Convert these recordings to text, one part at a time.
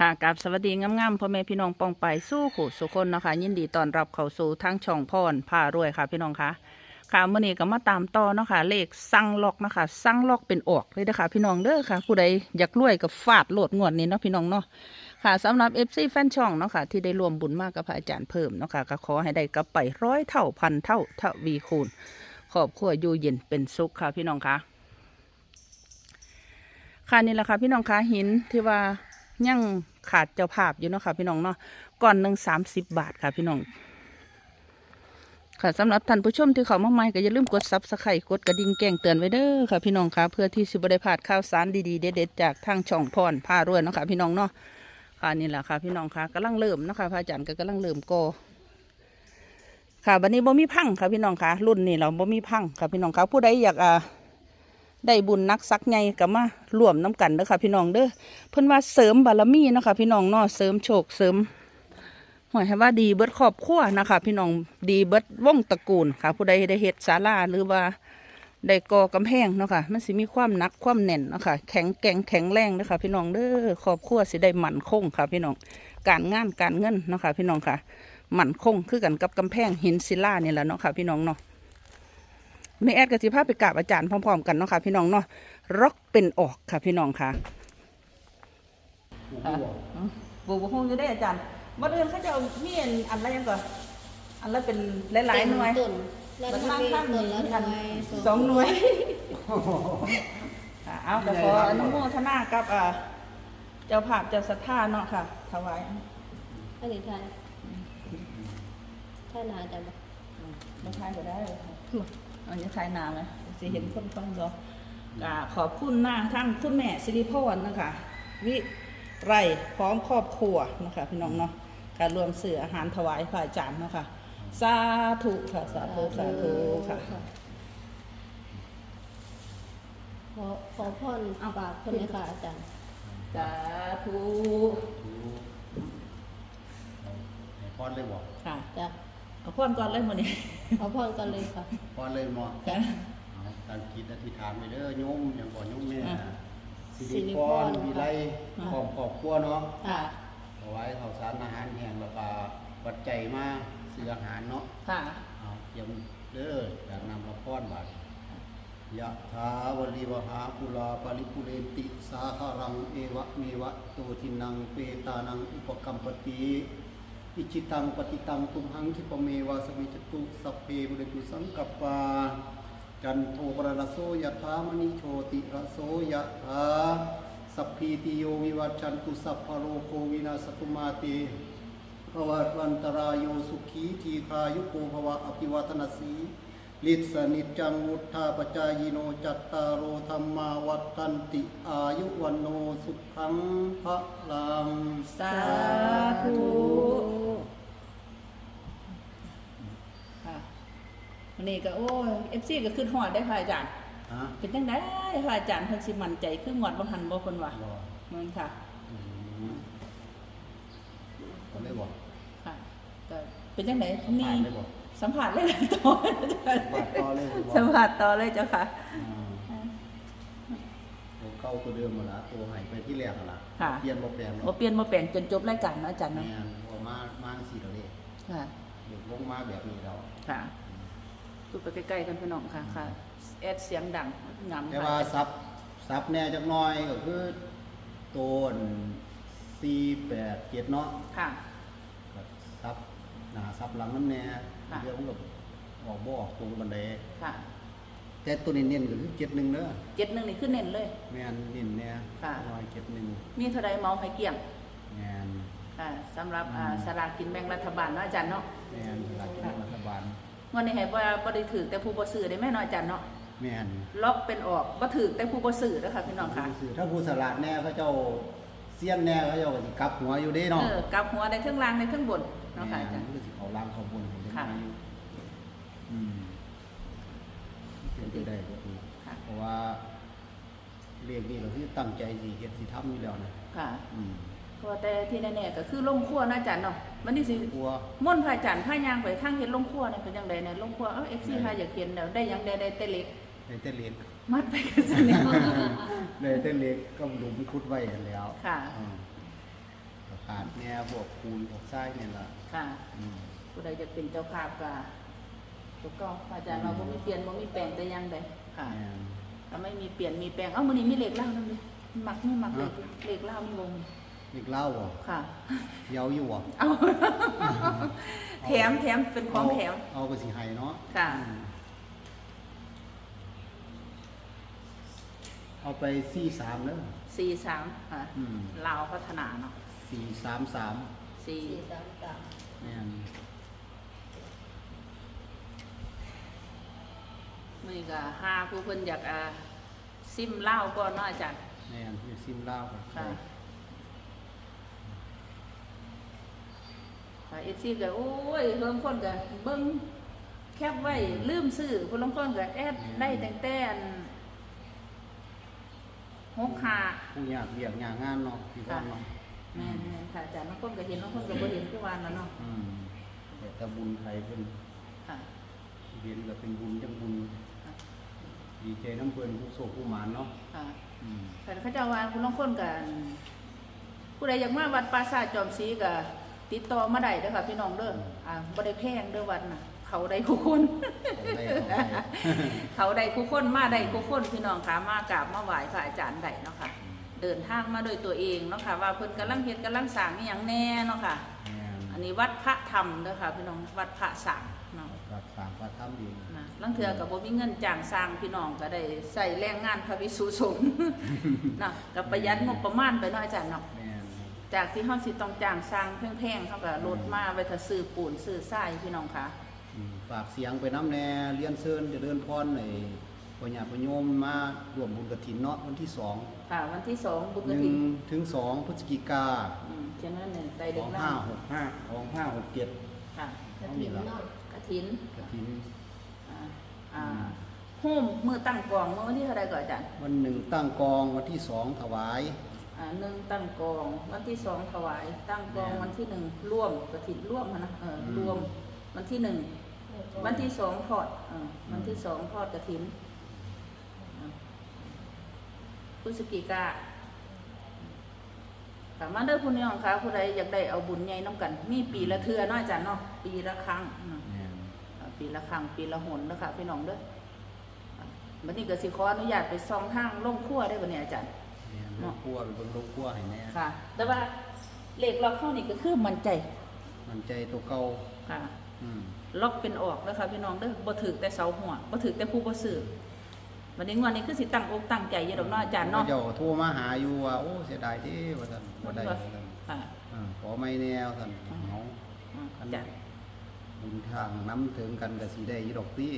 ค่ะกับสวัสดีงามๆพ่อแม่พี่น้องปองไปสู้ขู่สุคนนะคะยินดีต้อนรับเข้าสู่ทั้งช่องพรพารวยค่ะ พี่น้องคะค่ะมื่อนี้ก็มาตามต่อเนาะค่ะเลขสั่งล็อกเนาะคะสั่งล็อกเป็นออกเลยนะคะพี่น้องเด้อค่ะ ผู้ใดอยากรวยกับฟาดโหลดงวดนี้เนาะพี่น้องเนาะค่ะสำหรับเอฟซีแฟนช่องเนาะค่ะที่ได้รวมบุญมากกับพระอาจารย์เพิ่มเนาะค่ะก็ขอให้ได้กลับไปร้อยเท่าพันเท่าทวีคูณขอบครัวอยู่เย็นเป็นสุขค่ะพี่น้องคะค่ะนี่แหละค่ะพี่น้องคะหินที่ว่า ยังขาดเจ้าภาพอยู่เนาะค่ะ พี่น้องเนาะก่อนหนึ่งสามสิบบาทค่ะพี่น้องค่ะสำหรับท่านผู้ชมที่เขามาใหม่ก็อย่าลืมกดซับสไครต์กดกระดิ่งแจ้งเตือนไว้เด้อค่ะพี่น้องค่ะเพื่อที่สิบได้พลาดข่าวสารดีๆเด็ดๆจากทางช่องพรพารวยเนาะค่ะพี่น้องเนาะค่ะนี่แหละค่ะพี่น้องค่ะกำลังเริ่มนะคะพระอาจารย์ก็กำลังเริ่มโกค่ะบันนี้บ่มีพังค่ะพี่น้องค่ะรุ่นนี้เราบ่มีพังค่ะพี่น้องค่ะผู้ใดอยากอ่า ได้บุญนักซักไงก็มาร่วมน้ำกันเด้อค่ะพี่น้องเด้อเพิ่นว่าเสริมบารมีนะคะพี่น้องเนาะเสริมโชคเสริมหอยให้ว่าดีเบิดครอบครัวนะคะ พี่น้องดีเบิดว่องตระกูลค่ะ ผู้ใดได้เฮ็ดศาลาหรือว่าได้ก่อกำแพงเนาะค่ะมันสิมีความนักความแน่นเนาะค่ะแข็งแกร่งแข็งแรงเด้อค่ะพี่น้องเด้อครอบครัวสิได้มั่นคงค่ะ พี่น้องการงานการเงินเนาะค่ะพี่น้องค่ะมั่นคงคือกันกับกำแพงหินศิลานี่แหละเนาะค่ะพี่น้องเนาะ ในแอดกับสิภาพไปกราบอาจารย์พร้อมๆกันเนาะค่ะพี่น้องเนาะร็อกเป็นออกค่ะพี่น้องค่ะบูบูคงจะได้อาจารย์บัดเอิญเขาจะเอามีอันอันละยังก่อนอันละเป็นหลายๆหน่วยต้นแล้วบัดทำข้างเป็นข้างต้นนี้แล้วอันทำไมสองหน่วยค่ะเอาแต่ขออนุโมทนากับอ่าเจ้าภาพเจ้าศรัทธาเนาะค่ะถวายอันนี้ทายท่านอาจารย์บอกไม่ใช่ก็ได้เลยค่ะ อันนี้ใช้นาไหมสิเห็นคนฟังดอกกาขอบคุณหน้าทั้งคุณแม่สิริพรนะคะ วิไรพร้อมครอบครัวนะคะพี่น้องเนาะการรวมเสืออาหารถวายพระอาจารย์เนาะคะสาธุค่ะสาธุสาธุค่ะขอขอพรบาทคนนี้ค่ะอาจารย์สาธุพอดเลยบอกค่ะจ้ะ เอาพ่อนก่อนเลยมื้อนี้ขอพรกันเลยค่ะพอดเลยหมอค่ะเอาการคิดอธิษฐานไปเด้อโยมอย่างก่อนโยมแม่อะสิริพรวิไลครอบครอบครัวเนาะค่ะเอาไว้ข้าวสารอาหารแห้งแล้วก็ปัจจัยมาซื้ออาหารเนาะค่ะเอาเตรียมเด้ออยากนำมาป้อนบาทยะถาวริวหาปุราปริปุเรนติสาคารังเอวะเมวะโตทินังเปตานังอุปกัมปติ อิจิตังปฏิตังตุมหังคิปเมวะสมิจตุสัพเพบุเรตุสังกัปปาจันโทปรณโสยะถามณิโชติระโสยะถาสัพพีติโยวิวัชันตุสัพพโรโควินาสตุมาเตภวัตวันตรายโยสุขีทีคายุโกภวะอภิวัตนาสีลิสนิจจังวุธาปจายโนจัตตารโอธรรมาวัฏันติอายุวันโนสุขังพระลังสาธุค่ะวั นนี้ก็โอ้ย FC ก็ขึ้นฮอดได้ค่ะอาจารย์ ฮะเป็นจังได๋พระอาจารย์เพิ่นสิมั่นใจคือหมวดบ่หันบ่เพิ่นว่าบ่แม่นค่ะ อืมก็เลยบอกค่ะก็เป็นจังได๋มีผ่านเลยบอกสัมผัสเลยล่ะต่อผ่านต่อเลยบอกสัมผัสต่อเลยเจ้าค่ะอ่าตัวเก่าตัวเดิมหมดละตัวใหายไปที่แรกนั่นละค่ะ เปลี่ยนบ่แปลงหรบ่อกเปลี่ยนบ่แปลงจนจบรายการเนาะอาจารย์แม่เนาะนพอมามาสี่ตัวเลขค่ะ เด็กลงมาแบบนี้แล้ว ค่ะ พูดไปใกล้ๆกันพี่น้องค่ะค่ะแอดเสียงดังงำแต่ว่าซับซับแน่จักหน่อยก็คือตัวสี่แปดเจ็ดเนาะค่ะ ก็ซับหน้าซับหลังน้ำแน่ค่ะ เดี๋ยวมันก็ออกบ่ออกตรงบันไดค่ะแต่ตัวเน้นๆก็คือเจ็ดหนึ่งเด้อเจ็ดหนึ่งนี่ขึ้นเน้นเลย แม่นเน้นแน่ค่ะ น้อยเจ็ดหนึ่งมีเท่าใดเมาให้เกลี่ยงแม่นค่ะสำหรับอ่าอืม สลากกินแบ่งรัฐบาลเนาะอาจารย์เนาะ แม่นหลักกินรัฐบาล วันนี้ให้ว่าบ่ได้ถือแต่ผู้บ่ซื้อได้แม่เนาะอาจารย์เนาะแม่นล็อกเป็นออกบ่ถือแต่ผู้บ่ซื้อเด้อค่ะพี่น้องค่ะถ้าผู้สลัดแน่เขาเจ้าเสี้ยนแน่เขาเจ้าก็สิกลับหัวอยู่เด้เนาะเออกลับหัวได้ทั้งล่างได้ทั้งบนเนาะค่ะอาจารย์ แม่นมันก็สิเขาล่างเขาบนของค่ะอืมเป็นไปได้แบบนี้ค่ะเพราะว่าเรียกนี่เราที่ตั้งใจสิเฮ็ดสิทำอยู่แล้วนะค่ะอืมเพราะว่าแต่ที่แน่ๆก็คือลงครัวเนาะอาจารย์เนาะ มันนี่สิกลัวม่วนต์พระอาจารย์พายางไปทางเฮ็ดลงครัวนี่เป็นจังได๋เนี่ยลงครัวเอ้า FC พาอยากเห็นแล้วได้หยังได้ได้แต่เล็กได้แต่เล็กมัดไปกันซะแล้วได้แต่เล็กก็หลุมคุดไว้กันแล้วค่ะอืมขาดแนวพวกปูนพวกทรายเนี่ยล่ะค่ะอืมผู้ใดจะเป็นเจ้าภาพก็ถูกต้องอาจารย์เราบ่มีเปลี่ยนบ่มีแปลงแต่อยังใดค่ะแม่นถ้าไม่มีเปลี่ยนมีแปลงเอ้ามื้อนี้มีเหล็กเหล้านั่นเลยมักไม่มักเหล็กเหล็กเหล้ามีวง อีกเล่าบ่ค่ะ เยาอยู่บ่เอา แถมแถมเป็นของแถม เอาเอาไปสิให้เนาะค่ะ อืมเอาไป43เด้อสี่สามค่ะอืมลาวพัฒนาเนาะ433สี่สี่สามสามแม่นมื้อนี้ก็หาผู้เพิ่นอยากอ่าซิมเหล้าก่อนเนาะอาจารย์แม่นคือซิมลาวก็ค่ะ ค่ะเอฟซีก็โอ้ยเพิ่มคนก็เบิ่งแคปไว้ลืมซื้อคนลางคนก็แอดได้แต่งแต่อันหกหาผู้ยากเวียกยากงานเนาะพี่พ่อเนาะแม่นๆค่ะอาจารย์บางคนก็เห็นบางคนก็บ่เห็นคือวานแล้วเนาะอืมแต่ตะบุญไทยเพิ่นค่ะเห็นก็เป็นบุญจังบุญค่ะดีใจน้ำเพิ่นผู้โศกผู้หมานเนาะค่ะอืมแต่เขาเจ้าว่าคุณลางคนก็ผู้ใดอยากมาวัดปราสาทจอมศรีก็ ติดต่อมาได้เด้อค่ะพี่น้องเด้ออ่าบ่ได้แพงเด้อวัดน่ะ เขาได้คู่คนเอาได้เอาได้เขาได้คู่คนมาได้คู่คนพี่น้องค่ะมากราบมาไหว้พระอาจารย์ได้เนาะค่ะ เดินทางมาโดวยตัวเองเนาะค่ะ ว่าเพิ่นกำลังเฮ็ดกำลังสร้างอหย่างแน่เนาะค่ะแม่นอันนี้วัดพระธรรมเด้อค่ะ พี่น้องวัดพระสร้างเนาะ รักษาพระธรรมดีนะลังเทือกับบ่มีเงินจ้างสร้างพี่น้องก็ได้ใส่แรงงานพระวิสุสงฆ์เนาะก็ประหยัดงบประมาณไปเนาะอาจารย์เนาะแม่น จากที่เฮาสิต้องจ้างสร้างแพงๆเฮาก็ลดมาไว้ถ้าซื้อปูนซื้อทรายพี่น้องค่ะอืมฝากเสียงไปน้ำแน่เรียนเชิญเจะเดินพรในปัญญาประโยมมาร่วมบุญกฐินเนาะวันที่สองค่ะ วันที่สองบุญหกนึ่ฐิงนถึงสองพฤศจิกาอืมเช่นนั้นเนี่ยได้สเด็อกงแล้ห้าวหกห้าสองห้าหกเจ็ดค่ะกระถิ่นเนาะกฐินกฐิน อ่าอ่าโฮมมือตั้งกองเมื่อวันที่เท่าไรก่อนอาจารย์วันหนึ่งตั้งกองวันที่สองถวายอ่า หนึ่งตั้งกอง วันที่สองถวาย ตั้งกองวันที่หนึ่งร่วมกฐินร่วมนะเออรวมวันที่หนึ่งวันที่สองทอดเออวันที่สองทอดกระถินอ่าพฤศจิกาค่ะมาเด้อคุณน้องค่ะผู้ใดอยากได้เอาบุญใหญ่น้ำกัน มีปีละเทื่อเนาะอาจารย์เนาะปีละครั้งเนาะแม่นอ่าปีละครั้งปีละหนเด้อค่ะพี่น้องเด้ออ่าวันนี้ก็สิขออนุญาตไปซองทางลงครัวได้บ่เนี่ยอาจารย์ แม่นลูกครัวเป็นลูกครัวให้แน่ค่ะ แต่ว่าเลขล็อกเข้านี่ก็คือมั่นใจมันใจตัวเก่าค่ะ อืมล็อกเป็นออกแล้วค่ะพี่น้องเด้อบ่ถึกแต่เสาหัวบ่ถึกแต่ผู้บ่ซื้อวันนี้งวดนี้คือสิตั้งอกตั้งใจอยู่ดอกเนาะอาจารย์เนาะ เจ้าโทรมาหาอยู่ว่าโอ้เสียดายเด้ว่าท่านบ่ได้ว่าท่านค่ะอ่าขอไม่แนวท่านเอาอืมอันอาจารย์ บุญทางน้ำถึงกันก็สิได้อยู่ดอกตี้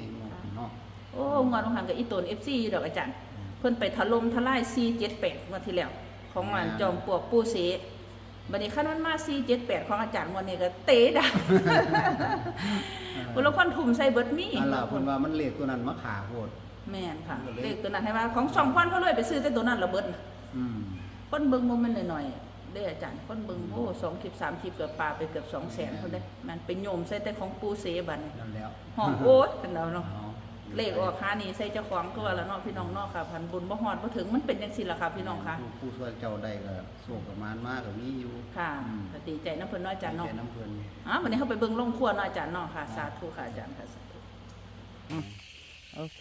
เนาะ โอ้งวดของหันกับอีตน FC อยู่ดอกอาจารย์ เพิ่นไปถล่มทลาย478งวดที่แล้ว ของอันจอมปลวกปูเสบัดนี้คันมันมา478ของอาจารย์งวดนี้ก็เตะดังคนละคนทุ่มใส่เบิดมีอันล่ะเพิ่นว่ามันเลขตัวนั้นมาขาโพดแม่นค่ะก็เลยเลขตัวนั้นให้ว่าของสองพันเขาเลยไปซื้อแต่ตัวนั้นระเบิดน่ะอืมคนเบิ่งบ่แม่นหน่อยๆเด้ออาจารย์คนเบิ่งโอ้สองคลิปสามคลิปเกือบปลาไปเกือบสองแสนคนเด้มันไปโยมใส่แต่ของปูเสบัดนี้นั่นแล้วห้องโอ๊ยเป็นเราเนาะอา เลขออกหานี่ใส่เจ้าของก็ว่าแล้วเนาะพี่น้องเนาะค่ะพันบุญบ่ฮอดบ่ถึงมันเป็นจังซี่ล่ะค่ะพี่น้องค่ะ ผู้ผู้ช่วยเจ้าได้ก็โศกประมาณมากก็มีอยู่ค่ะอืมก็ดีใจนํเพิ่นเนาะอาจารย์เนาะใจน้ำเพิ่นอ๋อวันนี้เฮาไปเบิ่งโรงครัวเนาะอาจารย์เนาะค่ะ สาธุค่ะอาจารย์ค่ะสาธุอืมโอเค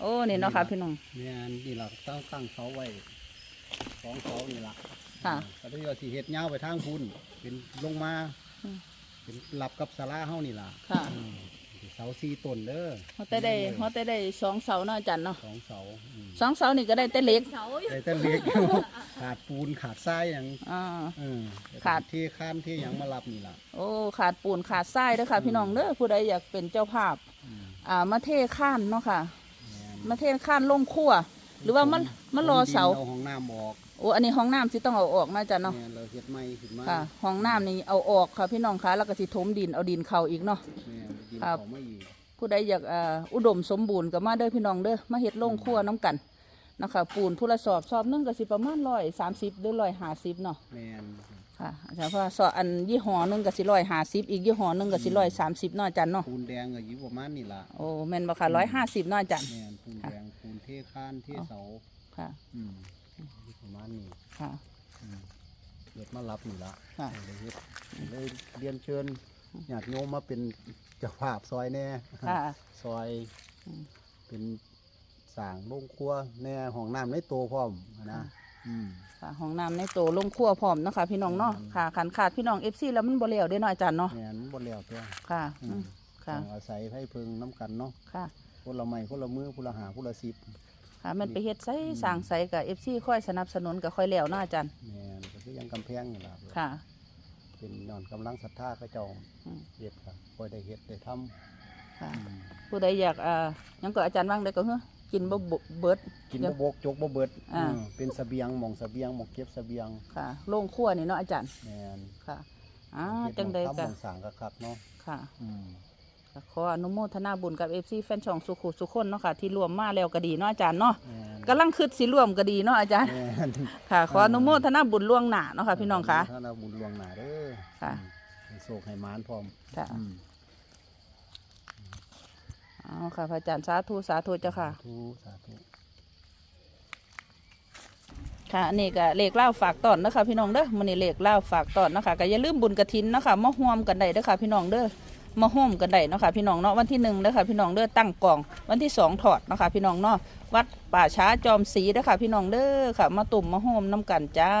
โอ้นี่เนาะค่ะพี่น้อง เนี่ยนี่ล่ะตั้งตั้งเสาไว้สองเสานี่ล่ะค่ะ ก็ที่ว่าสิเฮ็ดยาวไปทางพุ่นเป็นลงมา อืมเป็นหลับกับศาลาเฮานี่ล่ะค่ะ อืม เสาสี่ต้นเด้อเฮาแต่ได้เฮาแต่ได้สองเสาเนาะอาจารย์เนาะสองเสาอืมสองเสานี่ก็ได้แต่เหล็กเสาอยู่แต่แต่เล็ก ขาดปูนขาดทรายหยังอ่า เออขาดเทข้านเทหยังมารับนี่ล่ะ โอ้ขาดปูนขาดทรายเด้อค่ะ พี่น้องเด้อผู้ใดอยากเป็นเจ้าภาพ อืมอ่ามาเทข้านเนาะค่ะ แม่นมาเทข้านลงครัว หรือว่ามันมันรอเสาเอาห้องน้ำออกโอ้อันนี้ห้องน้ำสิต้องเอาออกนะจ๊ะเนาะ แม่เราเฮ็ดใหม่ขึ้นมาค่ะห้องน้ำนี่เอาออกค่ะพี่น้องคะแล้วก็สิถมดินเอาดินเข้าอีกเนาะ แม่ ดินครับเขาไม่อีกผู้ใดอยากอ่าอุดมสมบูรณ์ก็มาเด้อพี่น้องเด้อมาเฮ็ดโรงครัวน้ำกันนะคะปูนผู้ละสอบสอบหนึงก็สิประมาณร้อยสามสิบหรือร้อยห้าสิบเนาะแม่นค่ะอาจารย์เพราะว่าสอบอันยี่ห้อหนึงก็สิร้อยห้าสิบอีกยี่ห้อหนึงก็สิร้อยสามสิบเนาะอาจารย์เนาะปูนแดงก็อยู่ประมาณนี่ล่ะโอ้แม่นบ่ค่ะร้อยห้าสิบเนาะอาจารย์ แม่นปูนแดงปูนเทข้านเทเสาค่ะอืมอยู่ประมาณนี้ค่ะ อืมเกิดมารับนี่ละค่ะ เลยเฮ็ดเลยเรียนเชิญ ญาติโยมมาเป็นเจ้าภาพซอยแน่ค่ะ ซอยอืม เป็นสร้างโรงครัวแน่ห้องน้ำในโตวพร้อมนะอืม ค่ะห้องน้ำในโตลงครัวพร้อมเนาะค่ะพี่น้องเนาะอืม ค่ะขันขาดพี่น้องเอฟซีแล้วมันบ่แล้วเด้อเนาะอาจารย์เนาะแม่นบ่แล้วตัวค่ะอือืมมค่ะต้องอาศัยไผเพิงน้ำกันเนาะค่ะ คนละไม้คนละมือคนละหาคนละสิบ ค่ะมันไปเฮ็ดไสสร้างไสกับเอฟซีค่อยสนับสนุนกับค่อยแล้วเนาะอาจารย์แม่นก็คือยังกำแพงนี่ล่ะค่ะ เป็นนอนกำลังศรัทธาเขาเจ้าอืมเฮ็ดครับค่อยได้เฮ็ดได้ทำค่ะอืมผู้ใดอยากอ่าหยังก็อาจารย์ว่างได้ก็เฮ้อกินบ่บเบิด กินเดี๋ยบ่วบกจกบ่เบิดอ่า อืมเป็นเสบียงหม่องเสบียงหม่องเก็บเสบียงค่ะโรงครัวนี่เนาะอาจารย์แม่นค่ะอ่าเฮ็จังใดหม้อก็ทำหม้องสร้างคักๆเนาะค่ะ อืมก็ขออนุโมทนาบุญกับเอฟซีแฟนช่องสุขุสุคนเนาะค่ะที่รวมมาแล้วก็ดีเนาะอาจารย์เนาะแม่นกำลังคิดสิรวมก็ดีเนาะอาจารย์แม่น ค่ะขออนุโมทนาบุญล่วงหน้าเนาะค่ะพี่น้องค่ะถ้าเราบุญหลวงหน้าเด้อ ค่ะอืมให้โศกให้หมานพร้อมค่ะอืมเอาค่ะพระอาจารย์สาธุสาธุเจ้าค่ะ สาธุสาธุ ค่ะอันนี่ก็เลขเล่าฝากตอนนะคะพี่น้องเด้อมันนี่เลขเล่าฝากตอนนะคะก็อย่าลืมบุญกระถินนะคะมาห่วมกันได้เด้อค่ะพี่น้องเด้อมาห่มกันได้เนาะค่ะพี่น้องเนาะวันที่หนึ่งเด้อค่ะพี่น้องเด้อตั้งกล่อง วันที่สองถอดเนาะคะพี่น้องเนาะวัดป่าช้าจอมศรีเด้อค่ะพี่น้องเด้อค่ะ มาตุ่มมาห่มน้ำกันจ้า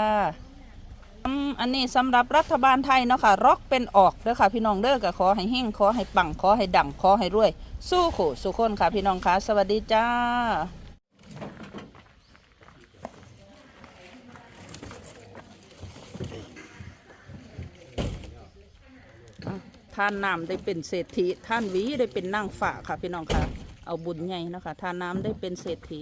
อันนี้สำหรับรัฐบาลไทยเนาะค่ะร็อกเป็นออกเด้อค่ะ พี่น้องเด้อก็ขอให้เฮงขอให้ปังขอให้ดังขอให้รวย สู้ขู่สู้คนค่ะ พี่น้องค่ะ สวัสดีจ้าท่านน้ำได้เป็นเศรษฐีท่านวีได้เป็นนางฝ่าค่ะพี่น้องค่ะ เอาบุญใหญ่นะคะท่านน้ำได้เป็นเศรษฐี